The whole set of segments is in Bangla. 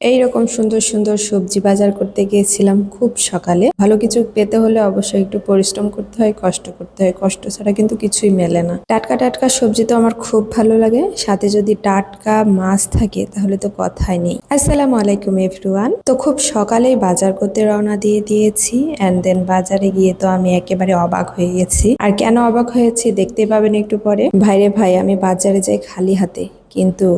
এইরকম সুন্দর সুন্দর সবজি বাজার করতে গিয়েছিলাম খুব সকালে। ভালো কিছু পেতে হলে অবশ্যই একটু পরিশ্রম করতে হয়, কষ্ট করতে হয়। কষ্ট ছাড়া কিন্তু কিছুই মেলে না। টাটকা টাটকা সবজি তো আমার খুব ভালো লাগে। সাথে যদি টাটকা মাছ থাকে তাহলে তো কথাই নেই। আসসালামু আলাইকুম এভরিওয়ান। তো খুব সকালেই বাজার করতে রওনা দিয়ে দিয়েছি। অ্যান্ড দেন বাজারে গিয়ে তো আমি একেবারে অবাক হয়ে গেছি। আর কেন অবাক হয়েছি দেখতে পাবেন একটু পরে। ভাইরে ভাই, আমি বাজারে যাই খালি হাতে। কিন্তু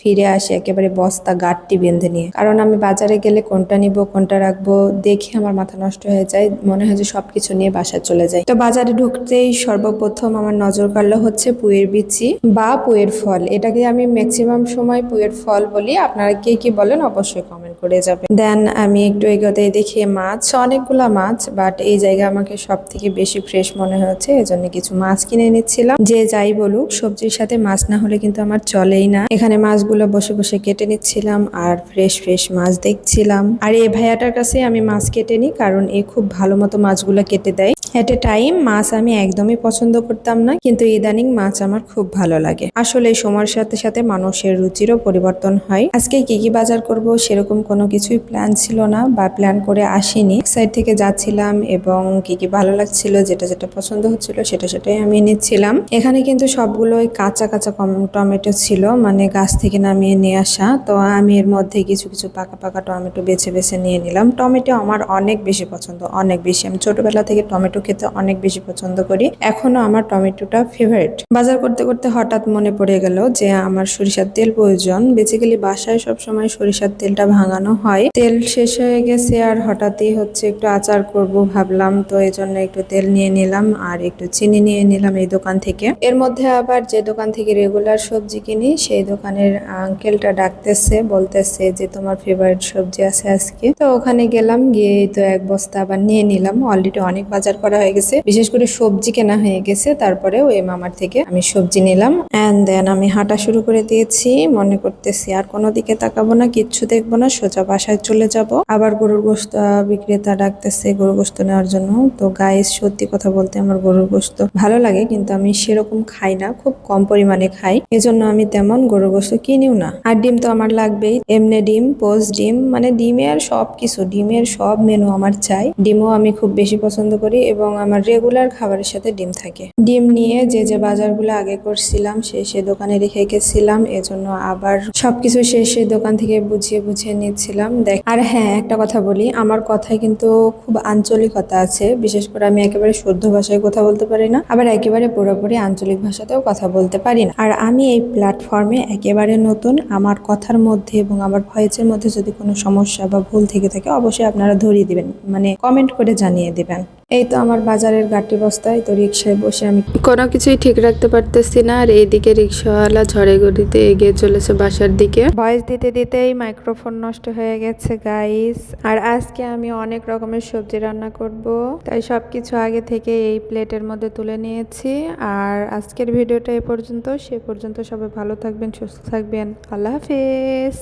ফিরে আসি একেবারে বস্তা গাঁটটি বেঁধে নিয়ে। কারণ আমি বাজারে গেলে কোনটা নিব, কোনটা রাখব, দেখে আমার মাথা নষ্ট হয়ে যায়, মনে হয় যে সবকিছু নিয়ে বাসায় চলে যায় তো বাজারে ঢুকতেই সর্বপ্রথম আমার নজর কাড়লো হচ্ছে পুয়ের বিচি বা পুয়ের ফল। এটাকে আমি ম্যাক্সিমাম সময় পুয়ের ফল বলি। আপনারা কে কি বলেন অবশ্যই কমেন্ট করে যাবে দেন আমি একটু এগোতে দেখি মাছ, অনেকগুলা মাছ বাট এই জায়গা আমাকে সব থেকে বেশি ফ্রেশ মনে হচ্ছে, এজন্য কিছু মাছ কিনে নিচ্ছিলাম যে যাই বলুক, সবজির সাথে মাছ না হলে কিন্তু আমার চলেই না। এখানে মাছগুলো বসে বসে কেটে নিচ্ছিলাম আর ফ্রেশ ফ্রেশ মাছ দেখছিলাম। আর এই ভাইয়াটার কাছে আমি মাছ কেটে নিই, কারণ এ খুব ভালো মতো মাছগুলো কেটে দেয়। এট এ টাইম মাছ আমি একদমই পছন্দ করতাম না, কিন্তু ইদানিং মাছ আমার খুব ভালো লাগে। আসলে সময়ের সাথে সাথে মানুষের রুচিরও পরিবর্তন হয়। আজকে কি কি বাজার করব সেরকম কোনো কিছুই প্ল্যান ছিল না বা প্ল্যান করে আসিনি। সাইড থেকে যাচ্ছিলাম এবং কি কি ভালো লাগছিল, যেটা যেটা পছন্দ হচ্ছিল সেটা সেটাই আমি নিচ্ছিলাম। এখানে কিন্তু সবগুলোই কাঁচা কাঁচা কম- টমেটো ছিল মানে গাছ থেকে নামিয়ে নিয়ে আসা। তো আমি এর মধ্যে কিছু কিছু পাকা পাকা টমেটো বেছে বেছে নিয়ে নিলাম। টমেটো আমার অনেক বেশি পছন্দ, অনেক বেশি। আমি ছোটবেলা থেকে টমেটো খেতে অনেক বেশি পছন্দ করি। এখনও আমার টমেটোটা ফেভারিট বাজার করতে করতে হঠাৎ মনে পড়ে গেল যে আমার সরিষার তেল প্রয়োজন। বেসিক্যালি বাসায় সব সময় সরিষার তেলটা ভাঙানো হয়। তেল শেষ হয়ে গেছে আর হঠাৎই হচ্ছে একটু আচার করব ভাবলাম। তো এই জন্য একটু তেল নিয়ে নিলাম আর একটু চিনি নিয়ে নিলাম এই দোকান থেকে। এর মধ্যে আবার যে দোকান থেকে রেগুলার সবজি কিনি, সেই দোকানের আঙ্কেলটা ডাকতেছে, বলতেছে যে তোমার ফেভারিট সবজি আছে আজকে। তো ওখানে গেলাম, গিয়ে তো এক বস্তা আবার নিয়ে নিলাম। অলরেডি অনেক বাজার করা হয়ে গেছে। বিশেষ করে সবজি কেনা হয়ে গেছে। তারপরে ওই মামার থেকে আমি সবজি নিলাম। অ্যান্ড দেন আমি হাঁটা শুরু করে দিয়েছি। মনে করতেছি, আর কোনো দিকে তাকাবো না, কিচ্ছু দেখব না, সোজা বাসায় চলে যাব। আবার গরুর গোস্ত বিক্রেতা ডাকতেছে গরুর গোস্ত নেওয়ার জন্য। তো গাইস সত্যি কথা বলতে আমার গরুর গোস্ত ভালো লাগে, কিন্তু আমি সেরকম খাই না। খুব কম পরিমাণে খাই। এজন্য আমি তেমন গরুর গোস্ত কিনিও না। আর ডিম তো আমার লাগবেই। এমনি ডিম পোস্ট ডিম মানে ডিমের সব কিছু ডিমের সব মেনু আমার চাই। ডিমও আমি খুব বেশি পছন্দ করি এবং আমার রেগুলার খাবারের সাথে ডিম থাকে। ডিম নিয়ে যে যে বাজারগুলো আগে করছিলাম, সে সে দোকানে রেখে গেছিলাম। এজন্য আবার সবকিছু সে সে দোকান থেকে বুঝিয়ে বুঝিয়ে নিচ্ছিলাম। দেখ আর হ্যাঁ একটা কথা বলি, আমার কথায় কিন্তু খুব আঞ্চলিকতা আছে। বিশেষ করে আমি একেবারে শুদ্ধ ভাষায় কথা বলতে পারি না, আবার একেবারে পুরোপুরি আঞ্চলিক ভাষাতেও কথা বলতে পারি না। আর আমি এই প্ল্যাটফর্মে একেবারে নতুন, আমার কথার মধ্যে এবং আমার ভয়েসের মধ্যে যদি কোনো সমস্যা বা ভুল থেকে থাকে, অবশ্যই আপনারা ধরিয়ে দিবেন। মানে কমেন্ট করে জানিয়ে দিবেন। এই তো আমার বাজারের গাটি বস্তায়, তো রিক্সায় বসে আমি কোনো কিছুই ঠিক রাখতে পারতেছি না আর এইদিকে রিক্সাওয়ালা ঝড়ে গড়িতে এগিয়ে চলেছে বাসার দিকে। ভয়েস দিতে দিতেই মাইক্রোফোন নষ্ট হয়ে গেছে গাইস আর আজকে আমি অনেক রকমের সবজি রান্না করব, তাই সবকিছু আগে থেকে এই প্লেটের মধ্যে তুলে নিয়েছি। আর আজকের ভিডিওটা এ পর্যন্ত, সে পর্যন্ত সবাই ভালো থাকবেন, সুস্থ থাকবেন। আল্লাহ হাফেজ।